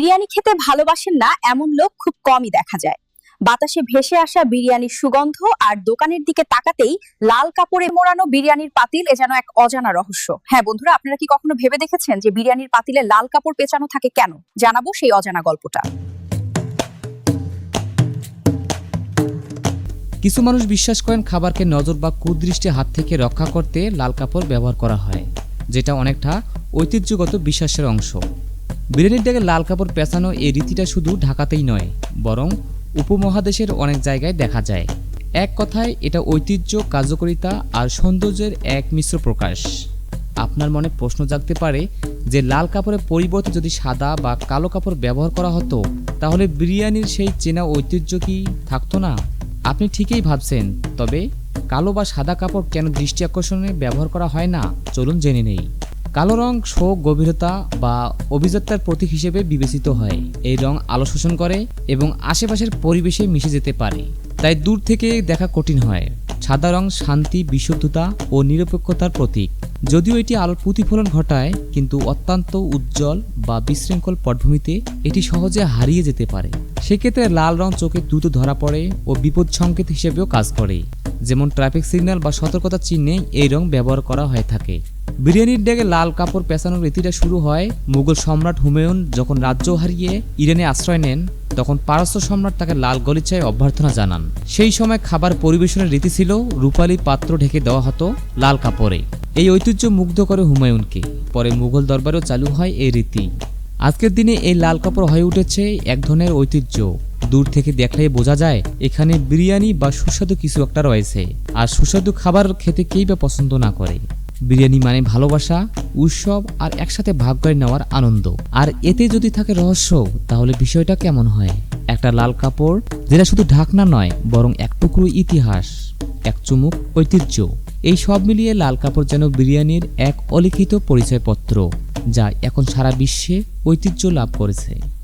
বিরিয়ানি খেতে ভালোবাসেন না এমন লোক খুব কমই দেখা যায়। বাতাসে ভেসে আসা বিরিয়ানির সুগন্ধ আর দোকানের দিকে তাকাতেই লাল কাপড়ে মোড়ানো বিরিয়ানির পাতিল এ যেন এক অজানা রহস্য। হ্যাঁ বন্ধুরা, আপনারা কি কখনো ভেবে দেখেছেন যে বিরিয়ানির পাতিলে লাল কাপড় পেঁচানো থাকে কেন? জানাব সেই অজানা গল্পটা। কিছু মানুষ বিশ্বাস করেন খাবারকে নজর বা কুদৃষ্টি হাত থেকে রক্ষা করতে লাল কাপড় ব্যবহার করা হয়, যেটা অনেকটা ঐতিহ্যগত বিশ্বাসের অংশ। বিরিয়ানির ডেকে লাল কাপড় পেঁচানো এই রীতিটা শুধু ঢাকাতেই নয়, বরং উপমহাদেশের অনেক জায়গায় দেখা যায়। এক কথায়, এটা ঐতিহ্য, কার্যকারিতা আর সৌন্দর্যের এক মিশ্র প্রকাশ। আপনার মনে প্রশ্ন জাগতে পারে যে লাল কাপড়ের পরিবর্তে যদি সাদা বা কালো কাপড় ব্যবহার করা হতো, তাহলে বিরিয়ানির সেই চেনা ঐতিহ্য কি থাকতো না? আপনি ঠিকই ভাবছেন, তবে কালো বা সাদা কাপড় কেন দৃষ্টি আকর্ষণে ব্যবহার করা হয় না? চলুন জেনে নেই। কালো রং শোক গভীরতা বা অভিজাত্যার প্রতীক হিসেবে বিবেচিত হয়। এই রং আলো শোষণ করে এবং আশেপাশের পরিবেশে মিশে যেতে পারে। তাই দূর থেকে দেখা কঠিন হয়। সাদা রং শান্তি, বিশুদ্ধতা ও নিরপেক্ষতার প্রতীক। যদিও এটি আলোর প্রতিফলন ঘটায়, কিন্তু অত্যন্ত উজ্জ্বল বা বিশৃঙ্খল পটভূমিতে এটি সহজে হারিয়ে যেতে পারে। সেক্ষেত্রে লাল রং চোখে দ্রুত ধরা পড়ে ও বিপদ সংকেত হিসেবেও কাজ করে। যেমন ট্রাফিক সিগন্যাল বা সতর্কতা চিহ্নে এই রং ব্যবহার করা হয়ে থাকে। বিরিয়ানির ডেকে লাল কাপড় পেঁচানোর রীতিটা শুরু হয় মুঘল সম্রাট হুমায়ুন যখন রাজ্য হারিয়ে ইরানে আশ্রয় নেন, তখন পারস্য সম্রাট তাকে লাল গলিচায় অভ্যর্থনা জানান। সেই সময় খাবার পরিবেশনের রীতি ছিল, রূপালী পাত্র ঢেকে দেওয়া হতো লাল কাপড়ে। এই ঐতিহ্য মুগ্ধ করে হুমায়ুনকে। পরে মুঘল দরবারেও চালু হয় এই রীতি। আজকের দিনে এই লাল কাপড় হয়ে উঠেছে এক ধরনের ঐতিহ্য। দূর থেকে দেখলেই বোঝা যায়, এখানে বিরিয়ানি বা সুস্বাদু কিছু একটা রয়েছে। আর সুস্বাদু খাবার খেতে কেই বা পছন্দ না করে। বিরিয়ানি মানে ভালোবাসা, উৎসব আর একসাথে ভাগ করে নেওয়ার আনন্দ। আর এতে যদি থাকে রহস্য, তাহলে বিষয়টা কেমন হয়? একটা লাল কাপড়, যেটা শুধু ঢাকনা নয়, বরং এক টুকরো ইতিহাস, এক চুমুক ঐতিহ্য। এই সব মিলিয়ে লাল কাপড় যেন বিরিয়ানির এক অলিখিত পরিচয়পত্র, যা এখন সারা বিশ্বে ঐতিহ্য লাভ করেছে।